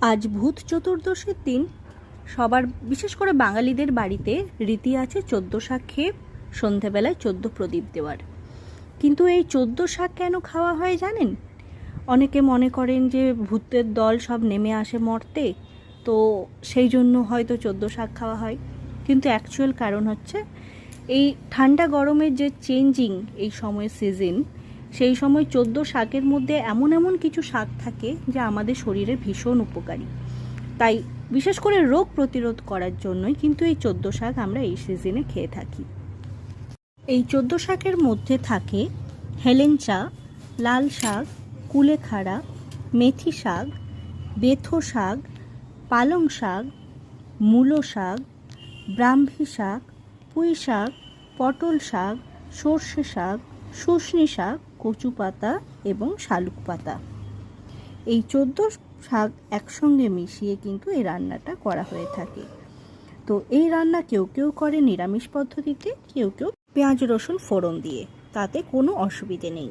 আজ ভূত চতুর্দশীর দিন। সবার, বিশেষ করে বাঙালিদের বাড়িতে রীতি আছে চোদ্দ শাক খেয়ে সন্ধেবেলায় চোদ্দ প্রদীপ দেওয়ার। কিন্তু এই চোদ্দ শাক কেন খাওয়া হয় জানেন? অনেকে মনে করেন যে ভূতের দল সব নেমে আসে মর্তে, তো সেই জন্য হয়তো চোদ্দ শাক খাওয়া হয়। কিন্তু অ্যাকচুয়াল কারণ হচ্ছে এই ঠান্ডা গরমের যে চেঞ্জিং এই সময় সিজন সেই সময় চোদ্দ শাকের মধ্যে এমন এমন কিছু শাক থাকে যা আমাদের শরীরে ভীষণ উপকারী। তাই বিশেষ করে রোগ প্রতিরোধ করার জন্যই কিন্তু এই চোদ্দ শাক আমরা এই সিজনে খেয়ে থাকি। এই চোদ্দ শাকের মধ্যে থাকে হেলেঞ্চা লাল শাক কুলেখাড়া মেথি শাক, বেথো শাক, পালং শাক, মূলো শাক, ব্রাহ্মী শাক, পুঁই শাক, পটল শাক, সর্ষে শাক শুশনি শাক, কচু পাতা এবং শালুক পাতা। এই চোদ্দ শাক একসঙ্গে মিশিয়ে কিন্তু এই রান্নাটা করা হয়ে থাকে। তো এই রান্না কেউ কেউ করে নিরামিষ পদ্ধতিতে, কেউ কেউ পেঁয়াজ, রসুন ফোড়ন দিয়ে। তাতে কোনো অসুবিধে নেই।